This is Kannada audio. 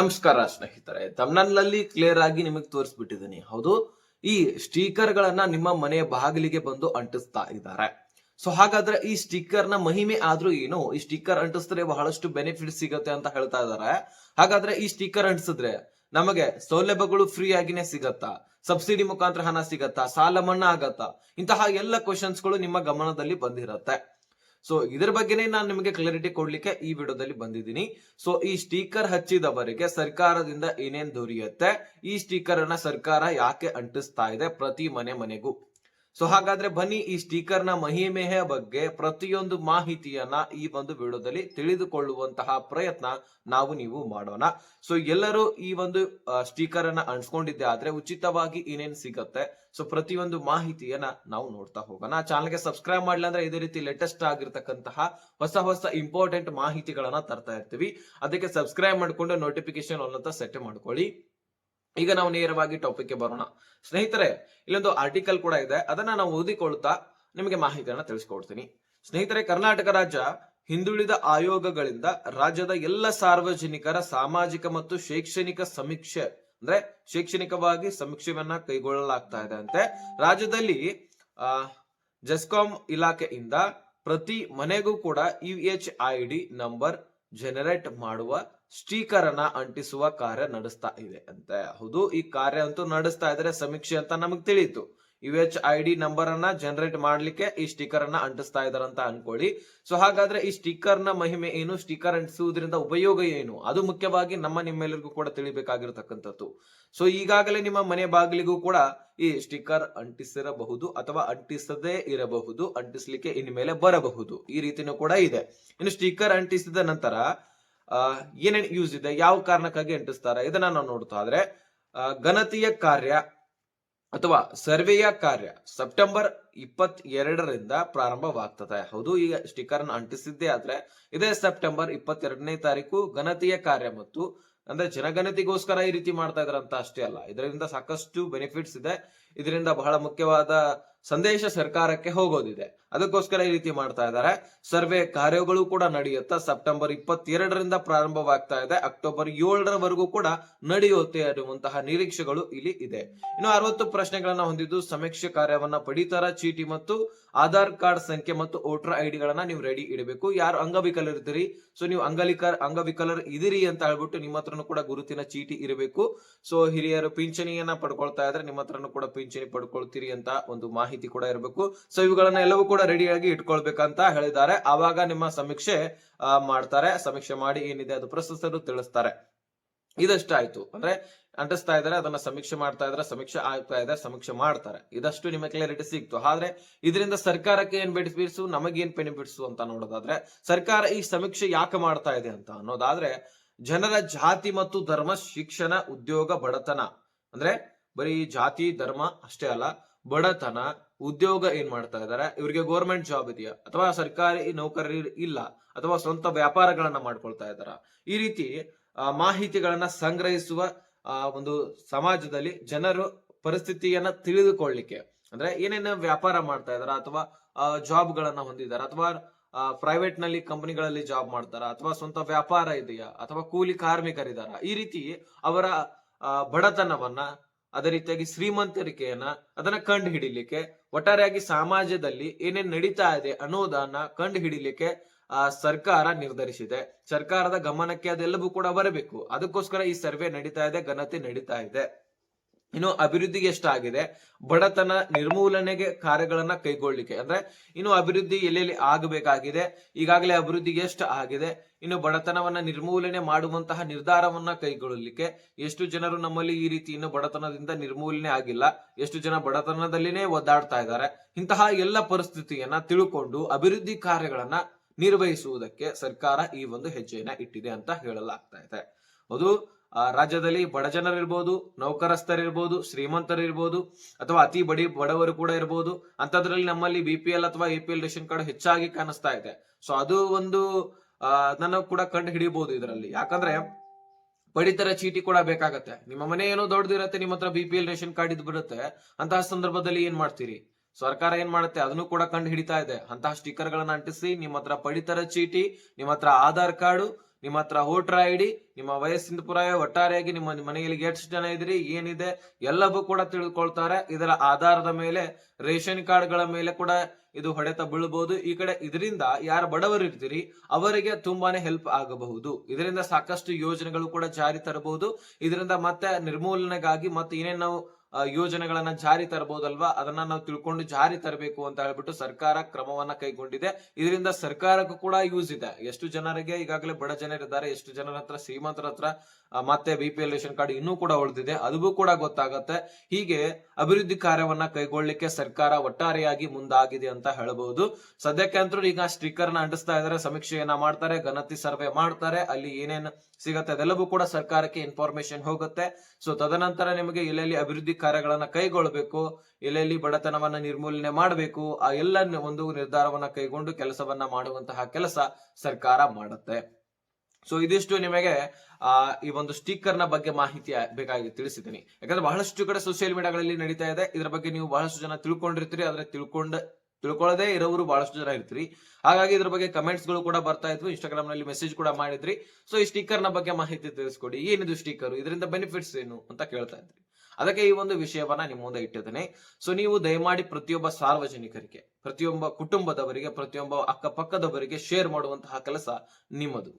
ನಮಸ್ಕಾರ ಸ್ನೇಹಿತರೆ ತಮ್ನಲ್ಲಿ ಕ್ಲಿಯರ್ ಆಗಿ ನಿಮಗೆ ತೋರಿಸ್ಬಿಟ್ಟಿದ್ದೀನಿ ಹೌದು, ಈ ಸ್ಟೀಕರ್ ಗಳನ್ನ ನಿಮ್ಮ ಮನೆಯ ಬಾಗಿಲಿಗೆ ಬಂದು ಅಂಟಿಸ್ತಾ ಇದ್ದಾರೆ. ಸೊ ಹಾಗಾದ್ರೆ ಈ ಸ್ಟಿಕ್ಕರ್ನ ಮಹಿಮೆ ಆದ್ರೂ ಏನು? ಈ ಸ್ಟಿಕ್ಕರ್ ಅಂಟಿಸಿದ್ರೆ ಬಹಳಷ್ಟು ಬೆನಿಫಿಟ್ ಸಿಗುತ್ತೆ ಅಂತ ಹೇಳ್ತಾ ಇದ್ದಾರೆ. ಹಾಗಾದ್ರೆ ಈ ಸ್ಟಿಕ್ಕರ್ ಅಂಟಿಸಿದ್ರೆ ನಮಗೆ ಸೌಲಭ್ಯಗಳು ಫ್ರೀ ಆಗಿನೇ ಸಿಗತ್ತಾ? ಸಬ್ಸಿಡಿ ಮುಖಾಂತರ ಹಣ ಸಿಗತ್ತಾ? ಸಾಲ ಮನ್ನಾ ಆಗತ್ತಾ? ಇಂತಹ ಎಲ್ಲ ಕ್ವಶನ್ಸ್ಗಳು ನಿಮ್ಮ ಗಮನದಲ್ಲಿ ಬಂದಿರತ್ತೆ. ಸೊ ಇದರ ಬಗ್ಗೆನೇ ನಾನು ನಿಮಗೆ ಕ್ಲಾರಿಟಿ ಕೊಡ್ಲಿಕ್ಕೆ ಈ ವಿಡಿಯೋದಲ್ಲಿ ಬಂದಿದ್ದೀನಿ. ಸೊ ಈ ಸ್ಟೀಕರ್ ಹಚ್ಚಿದವರಿಗೆ ಸರ್ಕಾರದಿಂದ ಏನೇನ್ ದೊರೆಯುತ್ತೆ? ಈ ಸ್ಟೀಕರ್ ಅನ್ನ ಸರ್ಕಾರ ಯಾಕೆ ಅಂಟಿಸ್ತಾ ಇದೆ ಪ್ರತಿ ಮನೆ ಮನೆಗೂ? ಸೊ ಹಾಗಾದ್ರೆ ಬನ್ನಿ ಈ ಸ್ಟಿಕರ್ನ ಮಹಿಮೆಯ ಬಗ್ಗೆ ಪ್ರತಿಯೊಂದು ಮಾಹಿತಿಯನ್ನ ಈ ಒಂದು ವಿಡಿಯೋದಲ್ಲಿ ತಿಳಿದುಕೊಳ್ಳುವಂತಹ ಪ್ರಯತ್ನ ನಾವು ನೀವು ಮಾಡೋಣ. ಸೊ ಎಲ್ಲರೂ ಈ ಒಂದು ಸ್ಟಿಕರ್ ಅನ್ನ ಅನ್ಸ್ಕೊಂಡಿದ್ದೆ ಆದ್ರೆ ಉಚಿತವಾಗಿ ಏನೇನ್ ಸಿಗತ್ತೆ? ಸೊ ಪ್ರತಿಯೊಂದು ಮಾಹಿತಿಯನ್ನ ನಾವು ನೋಡ್ತಾ ಹೋಗೋಣ. ಚಾನಲ್ಗೆ ಸಬ್ಸ್ಕ್ರೈಬ್ ಮಾಡ್ಲಿಲ್ಲ ಅಂದ್ರೆ ಇದೇ ರೀತಿ ಲೇಟೆಸ್ಟ್ ಆಗಿರ್ತಕ್ಕಂತಹ ಹೊಸ ಹೊಸ ಇಂಪಾರ್ಟೆಂಟ್ ಮಾಹಿತಿಗಳನ್ನ ತರ್ತಾ ಇರ್ತೀವಿ. ಅದಕ್ಕೆ ಸಬ್ಸ್ಕ್ರೈಬ್ ಮಾಡ್ಕೊಂಡು ನೋಟಿಫಿಕೇಶನ್ ಅಂತ ಸೆಟ್ ಮಾಡ್ಕೊಳ್ಳಿ. ಈಗ ನಾವು ನೇರವಾಗಿ ಟಾಪಿಕ್ಗೆ ಬರೋಣ. ಸ್ನೇಹಿತರೆ, ಇಲ್ಲೊಂದು ಆರ್ಟಿಕಲ್ ಕೂಡ ಇದೆ. ಅದನ್ನ ನಾವು ಓದಿಕೊಳ್ತಾ ನಿಮಗೆ ಮಾಹಿತಿಯನ್ನ ತಿಳಿಸ್ಕೊಡ್ತೀನಿ. ಸ್ನೇಹಿತರೆ, ಕರ್ನಾಟಕ ರಾಜ್ಯ ಹಿಂದುಳಿದ ಆಯೋಗಗಳಿಂದ ರಾಜ್ಯದ ಎಲ್ಲ ಸಾರ್ವಜನಿಕರ ಸಾಮಾಜಿಕ ಮತ್ತು ಶೈಕ್ಷಣಿಕ ಸಮೀಕ್ಷೆ, ಅಂದ್ರೆ ಶೈಕ್ಷಣಿಕವಾಗಿ ಸಮೀಕ್ಷೆಯನ್ನ ಕೈಗೊಳ್ಳಲಾಗ್ತಾ ಇದೆ ಅಂತೆ. ರಾಜ್ಯದಲ್ಲಿ, ಆ, ಜೆಸ್ಕಾಂ ಇಲಾಖೆಯಿಂದ ಪ್ರತಿ ಮನೆಗೂ ಕೂಡ U H I D number generate ಮಾಡುವ ಸ್ಟೀಕರ್ ಅನ್ನ ಅಂಟಿಸುವ ಕಾರ್ಯ ನಡೆಸ್ತಾ ಇದೆ ಅಂತ. ಹೌದು, ಈ ಕಾರ್ಯ ಅಂತೂ ನಡೆಸ್ತಾ ಇದ್ರೆ ಸಮೀಕ್ಷೆ ಅಂತ ನಮಗ್ ತಿಳಿಯಿತು U H I D number ಅನ್ನ ಜನರೇಟ್ ಮಾಡ್ಲಿಕ್ಕೆ ಈ ಸ್ಟಿಕರ್ ಅನ್ನ ಅಂಟಿಸ್ತಾ ಅಂತ ಅನ್ಕೊಳ್ಳಿ. ಸೊ ಹಾಗಾದ್ರೆ ಈ ಸ್ಟಿಕರ್ನ ಮಹಿಮೆ ಏನು? ಸ್ಟಿಕರ್ ಅಂಟಿಸುವುದರಿಂದ ಉಪಯೋಗ ಏನು? ಅದು ಮುಖ್ಯವಾಗಿ ನಮ್ಮ ನಿಮ್ಮೆಲ್ಲರಿಗೂ ಕೂಡ ತಿಳಿಬೇಕಾಗಿರ್ತಕ್ಕಂಥದ್ದು. ಸೊ ಈಗಾಗಲೇ ನಿಮ್ಮ ಮನೆ ಬಾಗಿಲಿಗೂ ಕೂಡ ಈ ಸ್ಟಿಕರ್ ಅಂಟಿಸಿರಬಹುದು ಅಥವಾ ಅಂಟಿಸದೇ ಇರಬಹುದು, ಅಂಟಿಸ್ಲಿಕ್ಕೆ ಇನ್ಮೇಲೆ ಬರಬಹುದು. ಈ ರೀತಿನೂ ಕೂಡ ಇದೆ. ಇನ್ನು ಸ್ಟಿಕರ್ ಅಂಟಿಸಿದ ನಂತರ ಏನೇನು ಯೂಸ್ ಇದೆ, ಯಾವ ಕಾರಣಕ್ಕಾಗಿ ಅಂಟಿಸ್ತಾರೆ, ಇದನ್ನ ನಾವು ನೋಡ್ತಾ ಆದ್ರೆ ಗಣತಿಯ ಕಾರ್ಯ ಅಥವಾ ಸರ್ವೆಯ ಕಾರ್ಯ, ಸೆಪ್ಟೆಂಬರ್ ಇಪ್ಪತ್ ಎರಡರಿಂದ ಪ್ರಾರಂಭವಾಗ್ತದೆ. ಹೌದು, ಈಗ ಸ್ಟಿಕರ್ ಅಂಟಿಸಿದ್ದೆ ಆದ್ರೆ ಇದೇ ಸೆಪ್ಟೆಂಬರ್ ಇಪ್ಪತ್ತೆರಡನೇ ತಾರೀಕು ಗಣತಿಯ ಕಾರ್ಯ ಮತ್ತು ಅಂದ್ರೆ ಜನಗಣತಿಗೋಸ್ಕರ ಈ ರೀತಿ ಮಾಡ್ತಾ ಇದ್ರಂತ ಅಷ್ಟೇ ಅಲ್ಲ. ಇದರಿಂದ ಸಾಕಷ್ಟು ಬೆನಿಫಿಟ್ಸ್ ಇದೆ. ಇದರಿಂದ ಬಹಳ ಮುಖ್ಯವಾದ ಸಂದೇಶ ಸರ್ಕಾರಕ್ಕೆ ಹೋಗೋದಿದೆ. ಅದಕ್ಕೋಸ್ಕರ ಈ ರೀತಿ ಮಾಡ್ತಾ ಇದ್ದಾರೆ ಸರ್ವೆ ಕಾರ್ಯಗಳು ಕೂಡ ನಡೆಯುತ್ತಾ ಸೆಪ್ಟೆಂಬರ್ ಇಪ್ಪತ್ತೆರಡರಿಂದ ಪ್ರಾರಂಭವಾಗ್ತಾ ಇದೆ. ಅಕ್ಟೋಬರ್ ಏಳರವರೆಗೂ ಕೂಡ ನಡೆಯುತ್ತೆ ಅನ್ನುವಂತಹ ನಿರೀಕ್ಷೆಗಳು ಇಲ್ಲಿ ಇದೆ. ಇನ್ನು ಅರವತ್ತು ಪ್ರಶ್ನೆಗಳನ್ನ ಹೊಂದಿದ್ದು ಸಮೀಕ್ಷೆ ಕಾರ್ಯವನ್ನ ಪಡಿತರ ಚೀಟಿ ಮತ್ತು ಆಧಾರ್ ಕಾರ್ಡ್ ಸಂಖ್ಯೆ ಮತ್ತು ವೋಟರ್ ಐ ಡಿಗಳನ್ನ ನೀವು ರೆಡಿ ಇಡಬೇಕು. ಯಾರು ಅಂಗವಿಕಲರಿದ್ದೀರಿ ಸೊ ನೀವು ಅಂಗಲಿಕರ್, ಅಂಗವಿಕಲರ್ ಇದಿರಿ ಅಂತ ಹೇಳ್ಬಿಟ್ಟು ನಿಮ್ಮ ಹತ್ರನೂ ಕೂಡ ಗುರುತಿನ ಚೀಟಿ ಇರಬೇಕು. ಸೊ ಹಿರಿಯರು ಪಿಂಚಣಿಯನ್ನ ಪಡ್ಕೊಳ್ತಾ ಇದ್ರೆ ನಿಮ್ಮ ಹತ್ರನೂ ಕೂಡ ಪಿಂಚಣಿ ಪಡ್ಕೊಳ್ತೀರಿ ಅಂತ ಒಂದು ಮಾಹಿತಿ ಕೂಡ ಇರಬೇಕು. ಸೊ ಇವುಗಳನ್ನ ಎಲ್ಲವೂ ಕೂಡ ರೆಡಿಯಾಗಿ ಇಟ್ಕೊಳ್ಬೇಕಂತ ಹೇಳಿದ್ದಾರೆ. ಆವಾಗ ನಿಮ್ಮ ಸಮೀಕ್ಷೆ ಮಾಡ್ತಾರೆ. ಸಮೀಕ್ಷೆ ಮಾಡಿ ಏನಿದೆ ಅದು ಪ್ರಸ್ತುತರು ತಿಳಿಸ್ತಾರೆ. ಇದಷ್ಟಾಯ್ತು. ಅಂದ್ರೆ ಅಂಟಿಸ್ತಾ ಇದಾರೆ, ಅದನ್ನ ಸಮೀಕ್ಷೆ ಮಾಡ್ತಾ ಇದ್ರೆ, ಸಮೀಕ್ಷೆ ಆಗ್ತಾ ಇದೆ, ಸಮೀಕ್ಷೆ ಮಾಡ್ತಾರೆ. ಇದಷ್ಟು ನಿಮಗೆ ಕ್ಲಾರಿಟಿ ಸಿಕ್ತು. ಆದ್ರೆ ಇದರಿಂದ ಸರ್ಕಾರಕ್ಕೆ ಏನ್ ಬೆನಿಫಿಟ್ಸು ನಮಗೇನ್ ಬೆನಿಫಿಟ್ಸು ಅಂತ ನೋಡೋದಾದ್ರೆ, ಸರ್ಕಾರ ಈ ಸಮೀಕ್ಷೆ ಯಾಕೆ ಮಾಡ್ತಾ ಇದೆ ಅಂತ ಅನ್ನೋದಾದ್ರೆ, ಜನರ ಜಾತಿ ಮತ್ತು ಧರ್ಮ ಶಿಕ್ಷಣ ಉದ್ಯೋಗ ಬಡತನ. ಅಂದ್ರೆ ಬರೀ ಜಾತಿ, ಧರ್ಮ ಅಷ್ಟೇ ಅಲ್ಲ, ಬಡತನ, ಉದ್ಯೋಗ ಏನ್ ಮಾಡ್ತಾ ಇದಾರೆ, ಇವರಿಗೆ ಗೌರ್ಮೆಂಟ್ ಜಾಬ್ ಇದೆಯಾ? ಅಥವಾ ಸರ್ಕಾರಿ ನೌಕರಿ ಇಲ್ಲ, ಅಥವಾ ಸ್ವಂತ ವ್ಯಾಪಾರಗಳನ್ನ ಮಾಡ್ಕೊಳ್ತಾ ಇದಾರ? ಈ ರೀತಿ ಮಾಹಿತಿಗಳನ್ನ ಸಂಗ್ರಹಿಸುವ ಒಂದು ಸಮಾಜದಲ್ಲಿ ಜನರು ಪರಿಸ್ಥಿತಿಯನ್ನ ತಿಳಿದುಕೊಳ್ಳಿಕ್ಕೆ. ಅಂದ್ರೆ ಏನೇನು ವ್ಯಾಪಾರ ಮಾಡ್ತಾ ಇದಾರ ಅಥವಾ ಜಾಬ್ ಗಳನ್ನ ಹೊಂದಿದಾರ ಅಥವಾ ಪ್ರೈವೇಟ್ನಲ್ಲಿ ಕಂಪನಿಗಳಲ್ಲಿ ಜಾಬ್ ಮಾಡ್ತಾರ ಅಥವಾ ಸ್ವಂತ ವ್ಯಾಪಾರ ಇದೆಯಾ ಅಥವಾ ಕೂಲಿ ಕಾರ್ಮಿಕರಿದಾರ? ಈ ರೀತಿ ಅವರ ಬಡತನವನ್ನ, ಅದೇ ರೀತಿಯಾಗಿ ಶ್ರೀಮಂತರಿಕೆಯನ್ನ ಅದನ್ನ ಕಂಡು ಹಿಡಿಲಿಕ್ಕೆ ಒಟ್ಟಾರೆಯಾಗಿ ಸಮಾಜದಲ್ಲಿ ಏನೇನ್ ನಡೀತಾ ಇದೆ ಅನ್ನೋದನ್ನ ಕಂಡು ಹಿಡಿಲಿಕ್ಕೆ ಸರ್ಕಾರ ನಿರ್ಧರಿಸಿದೆ. ಸರ್ಕಾರದ ಗಮನಕ್ಕೆ ಅದೆಲ್ಲವೂ ಕೂಡ ಬರಬೇಕು. ಅದಕ್ಕೋಸ್ಕರ ಈ ಸರ್ವೆ ನಡೀತಾ ಇದೆ ಗಣತಿ ನಡೀತಾ ಇದೆ. ಇನ್ನು ಅಭಿವೃದ್ಧಿಗೆ ಎಷ್ಟಾಗಿದೆ? ಬಡತನ ನಿರ್ಮೂಲನೆಗೆ ಕಾರ್ಯಗಳನ್ನ ಕೈಗೊಳ್ಳಿಕ್ಕೆ. ಅಂದ್ರೆ ಇನ್ನು ಅಭಿವೃದ್ಧಿ ಎಲ್ಲೆಲ್ಲಿ ಆಗಬೇಕಾಗಿದೆ? ಈಗಾಗಲೇ ಅಭಿವೃದ್ಧಿಗೆ ಎಷ್ಟು ಆಗಿದೆ? ಇನ್ನು ಬಡತನವನ್ನ ನಿರ್ಮೂಲನೆ ಮಾಡುವಂತಹ ನಿರ್ಧಾರವನ್ನ ಕೈಗೊಳ್ಳಲಿಕ್ಕೆ ಎಷ್ಟು ಜನರು ನಮ್ಮಲ್ಲಿ ಈ ರೀತಿ ಇನ್ನು ಬಡತನದಿಂದ ನಿರ್ಮೂಲನೆ ಆಗಿಲ್ಲ. ಎಷ್ಟು ಜನ ಬಡತನದಲ್ಲಿನೇ ಒದ್ದಾಡ್ತಾ ಇದ್ದಾರೆ. ಇಂತಹ ಎಲ್ಲ ಪರಿಸ್ಥಿತಿಯನ್ನ ತಿಳ್ಕೊಂಡು ಅಭಿವೃದ್ಧಿ ಕಾರ್ಯಗಳನ್ನ ನಿರ್ವಹಿಸುವುದಕ್ಕೆ ಸರ್ಕಾರ ಈ ಒಂದು ಹೆಜ್ಜೆಯನ್ನ ಇಟ್ಟಿದೆ ಅಂತ ಹೇಳಲಾಗ್ತಾ ಇದೆ. ಅದು ರಾಜ್ಯದಲ್ಲಿ ಬಡ ಜನರಿರ್ಬೋದು, ನೌಕರಸ್ಥರಿರ್ಬೋದು, ಶ್ರೀಮಂತರಿರ್ಬೋದು, ಅಥವಾ ಅತಿ ಬಡಿ ಬಡವರು ಕೂಡ ಇರ್ಬೋದು ಅಂತದ್ರಲ್ಲಿ ನಮ್ಮಲ್ಲಿ ಬಿ ಪಿ ಎಲ್ ಅಥವಾ A P L ration card ಹೆಚ್ಚಾಗಿ ಕಾಣಿಸ್ತಾ ಇದೆ. ಸೊ ಅದು ಒಂದು ನಾನು ಕೂಡ ಕಂಡು ಹಿಡಿಬಹುದು ಇದರಲ್ಲಿ. ಯಾಕಂದ್ರೆ ಪಡಿತರ ಚೀಟಿ ಕೂಡ ಬೇಕಾಗತ್ತೆ. ನಿಮ್ಮ ಮನೆ ಏನೋ ದೊಡ್ಡದಿರತ್ತೆ, ನಿಮ್ಮ ಹತ್ರ B P L ration card ಇದ್ ಬರುತ್ತೆ ಅಂತಹ ಸಂದರ್ಭದಲ್ಲಿ ಏನ್ ಮಾಡ್ತೀರಿ? ಸರ್ಕಾರ ಏನ್ ಮಾಡುತ್ತೆ? ಅದನ್ನು ಕೂಡ ಕಂಡು ಹಿಡಿತಾ ಇದೆ. ಅಂತಹ ಸ್ಟಿಕ್ಕರ್ ಗಳನ್ನ ಅಂಟಿಸಿ, ನಿಮ್ಮ ಹತ್ರ ಪಡಿತರ ಚೀಟಿ, ನಿಮ್ಮ ಹತ್ರ ಆಧಾರ್ ಕಾರ್ಡು, ನಿಮ್ಮ ಹತ್ರ ವೋಟರ್ ಐ ಡಿ ನಿಮ್ಮ ವಯಸ್ಸಿನ ಪುರಾವೆ, ಒಟ್ಟಾರೆಯಾಗಿ ನಿಮ್ಮ ಮನೆಯಲ್ಲಿ ಎಷ್ಟು ಜನ ಇದ್ರಿ ಏನಿದೆ, ಎಲ್ಲವೂ ಕೂಡ ತಿಳ್ಕೊಳ್ತಾರೆ. ಇದರ ಆಧಾರದ ಮೇಲೆ, ರೇಷನ್ ಕಾರ್ಡ್ಗಳ ಮೇಲೆ ಕೂಡ ಇದು ಹೊಡೆತ ಬೀಳಬಹುದು ಈ ಕಡೆ ಇದರಿಂದ ಯಾರು ಬಡವರು ಇರ್ತೀರಿ, ಅವರಿಗೆ ತುಂಬಾನೇ ಹೆಲ್ಪ್ ಆಗಬಹುದು. ಇದರಿಂದ ಸಾಕಷ್ಟು ಯೋಜನೆಗಳು ಕೂಡ ಜಾರಿ ತರಬಹುದು. ಇದರಿಂದ ಮತ್ತೆ ನಿರ್ಮೂಲನೆಗಾಗಿ ಮತ್ತೆ ಏನೇನು ನಾವು ಯೋಜನೆಗಳನ್ನ ಜಾರಿ ತರಬಹುದಲ್ವಾ ಅದನ್ನ ನಾವು ತಿಳ್ಕೊಂಡು ಜಾರಿ ತರಬೇಕು ಅಂತ ಹೇಳ್ಬಿಟ್ಟು ಸರ್ಕಾರ ಕ್ರಮವನ್ನ ಕೈಗೊಂಡಿದೆ. ಇದರಿಂದ ಸರ್ಕಾರಕ್ಕೂ ಕೂಡ ಯೂಸ್ ಇದೆ. ಎಷ್ಟು ಜನರಿಗೆ ಈಗಾಗಲೇ ಬಡ ಜನರಿದ್ದಾರೆ ಎಷ್ಟು ಜನರ ಹತ್ರ, ಶ್ರೀಮಂತರ ಹತ್ರ ಮತ್ತೆ B P L ration card ಇನ್ನೂ ಕೂಡ ಉಳಿದಿದೆ. ಅದು ಕೂಡ ಗೊತ್ತಾಗತ್ತೆ. ಹೀಗೆ ಅಭಿವೃದ್ಧಿ ಕಾರ್ಯವನ್ನ ಕೈಗೊಳ್ಳಿಕ್ಕೆ ಸರ್ಕಾರ ಒಟ್ಟಾರೆಯಾಗಿ ಮುಂದಾಗಿದೆ ಅಂತ ಹೇಳಬಹುದು ಸದ್ಯಕ್ಕೆ ಅಂತೂ ಈಗ ಸ್ಟಿಕ್ಕರ್ನ ಅಂಟಿಸ್ತಾ ಇದಾರೆ, ಸಮೀಕ್ಷೆಯನ್ನ ಮಾಡ್ತಾರೆ ಗಣತಿ ಸರ್ವೆ ಮಾಡ್ತಾರೆ. ಅಲ್ಲಿ ಏನೇನು ಸಿಗತ್ತೆ ಅದೆಲ್ಲವೂ ಕೂಡ ಸರ್ಕಾರಕ್ಕೆ ಇನ್ಫಾರ್ಮೇಶನ್ ಹೋಗುತ್ತೆ. ಸೊ ತದನಂತರ ನಿಮಗೆ ಎಲ್ಲೆಲ್ಲಿ ಅಭಿವೃದ್ಧಿ ಕಾರ್ಯಗಳನ್ನ ಕೈಗೊಳ್ಳಬೇಕು, ಎಲ್ಲೆಲ್ಲಿ ಬಡತನವನ್ನ ನಿರ್ಮೂಲನೆ ಮಾಡಬೇಕು, ಆ ಎಲ್ಲ ಒಂದು ನಿರ್ಧಾರವನ್ನ ಕೈಗೊಂಡು ಕೆಲಸವನ್ನ ಮಾಡುವಂತಹ ಕೆಲಸ ಸರ್ಕಾರ ಮಾಡುತ್ತೆ. ಸೊ ಇದಿಷ್ಟು ನಿಮಗೆ, ಆ, ಈ ಒಂದು ಸ್ಟಿಕ್ಕರ್ನ ಬಗ್ಗೆ ಮಾಹಿತಿ ಬೇಕಾಗಿ ತಿಳಿಸಿದ್ದೀನಿ. ಯಾಕಂದ್ರೆ ಬಹಳಷ್ಟು ಕಡೆ ಸೋಷಿಯಲ್ ಮೀಡಿಯಾಗಳಲ್ಲಿ ನಡೀತಾ ಇದೆ. ಇದರ ಬಗ್ಗೆ ನೀವು ಬಹಳಷ್ಟು ಜನ ತಿಳ್ಕೊಂಡಿರ್ತೀರಿ. ಆದ್ರೆ ತಿಳ್ಕೊಂಡ, ತಿಳ್ಕೊಳ್ಳದೆ ಇರೋರು ಬಹಳಷ್ಟು ಜನ ಇರ್ತೀರಿ. ಹಾಗಾಗಿ ಇದ್ರ ಬಗ್ಗೆ ಕಮೆಂಟ್ಸ್ಗಳು ಕೂಡ ಬರ್ತಾ ಇದ್ವು. ಇನ್ಸ್ಟಾಗ್ರಾಮ್ನಲ್ಲಿ ಮೆಸೇಜ್ ಕೂಡ ಮಾಡಿದ್ರಿ. ಸೊ ಈ ಸ್ಟಿಕ್ಕರ್ನ ಬಗ್ಗೆ ಮಾಹಿತಿ ತಿಳಿಸ್ಕೊಡಿ. ಏನಿದು ಸ್ಟಿಕ್ಕರ್? ಇದರಿಂದ ಬೆನಿಫಿಟ್ಸ್ ಏನು? ಅಂತ ಕೇಳ್ತಾ ಇದ್ರಿ. ಅದಕ್ಕೆ ಈ ಒಂದು ವಿಷಯವನ್ನ ನಿಮ್ಮ ಮುಂದೆ ಇಟ್ಟಿದ್ದೇನೆ ಸೊ ನೀವು ದಯಮಾಡಿ ಪ್ರತಿಯೊಬ್ಬ ಸಾರ್ವಜನಿಕರಿಗೆ, ಪ್ರತಿಯೊಬ್ಬ ಕುಟುಂಬದವರಿಗೆ, ಪ್ರತಿಯೊಬ್ಬ ಅಕ್ಕಪಕ್ಕದವರಿಗೆ ಶೇರ್ ಮಾಡುವಂತಹ ಕೆಲಸ ನಿಮ್ಮದು.